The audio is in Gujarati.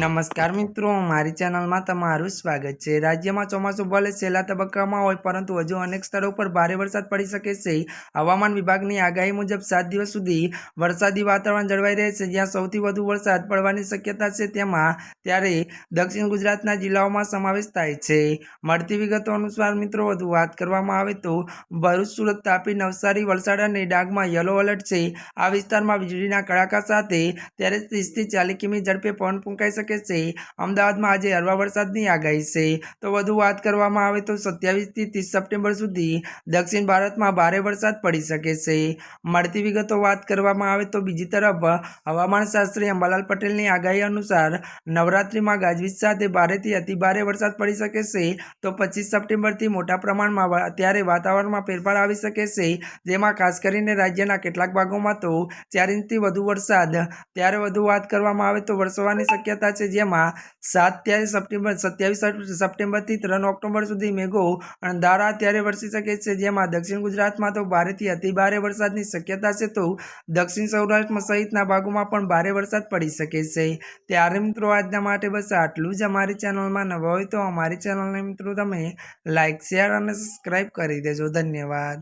નમસ્કાર મિત્રો, મારી ચેનલમાં તમારું સ્વાગત છે. રાજ્યમાં ચોમાસું ભલે છેલ્લા તબક્કામાં હોય, પરંતુ હજુ અનેક સ્થળો પર ભારે વરસાદ પડી શકે છે. હવામાન વિભાગની આગાહી મુજબ સાત દિવસ સુધી વરસાદી વાતાવરણ જળવાઈ રહેશે. જ્યાં સૌથી વધુ વરસાદ પડવાની શક્યતા છે તેમાં ત્યારે દક્ષિણ ગુજરાતના જિલ્લાઓમાં સમાવેશ થાય છે. મળતી વિગતો અનુસાર મિત્રો, વધુ વાત કરવામાં આવે તો ભરૂચ, સુરત, તાપી, નવસારી, વલસાડ અને ડાંગમાં યલો એલર્ટ છે. આ વિસ્તારમાં વીજળીના કડાકા સાથે ત્યારે ત્રીસથી ચાલીસ કિમી ઝડપે પવન ફૂંકાઈ શકે છે? અમદાવાદમાં આજે હળવા વરસાદની આગાહી છે. તો વધુ વાત કરવામાં આવે તો સત્યાવીસથી ત્રીસ સપ્ટેમ્બર સુધી દક્ષિણ ભારતમાં ભારે વરસાદ પડી શકે છે. મળતી વિગતો વાત કરવામાં આવે તો બીજી તરફ હવામાન શાસ્ત્રી અંબાલાલ પટેલની આગાહી અનુસાર નવરાત્રિમાં ગાજવીજ સાથે ભારેથી અતિભારે વરસાદ પડી શકે છે. તો પચીસ સપ્ટેમ્બરથી મોટા પ્રમાણમાં અત્યારે ત્યારે વાતાવરણમાં ફેરફાર આવી શકે છે. જેમાં ખાસ કરીને રાજ્યના કેટલાક ભાગોમાં તો ચાર ઇંચથી વધુ વરસાદ. ત્યારે વધુ વાત કરવામાં આવે તો વરસવાની શક્યતા છે. જેમાં સાત સપ્ટેમ્બર, સત્યાવીસ સપ્ટેમ્બરથી ત્રણ ઓક્ટોબર સુધી મેઘો અને ધારા ત્યારે વરસી શકે છે, જેમાં દક્ષિણ ગુજરાતમાં તો ભારેથી અતિભારે વરસાદની શક્યતા છે, તો દક્ષિણ સૌરાષ્ટ્રમાં સહિતના ભાગોમાં પણ ભારે વરસાદ પડી શકે છે. ત્યારે મિત્રો, આજના માટે બસ આટલું જ. અમારી ચેનલમાં નવા હોય તો અમારી ચેનલને મિત્રો તમે લાઇક શેર અને સબસ્ક્રાઈબ કરી દેજો. ધન્યવાદ.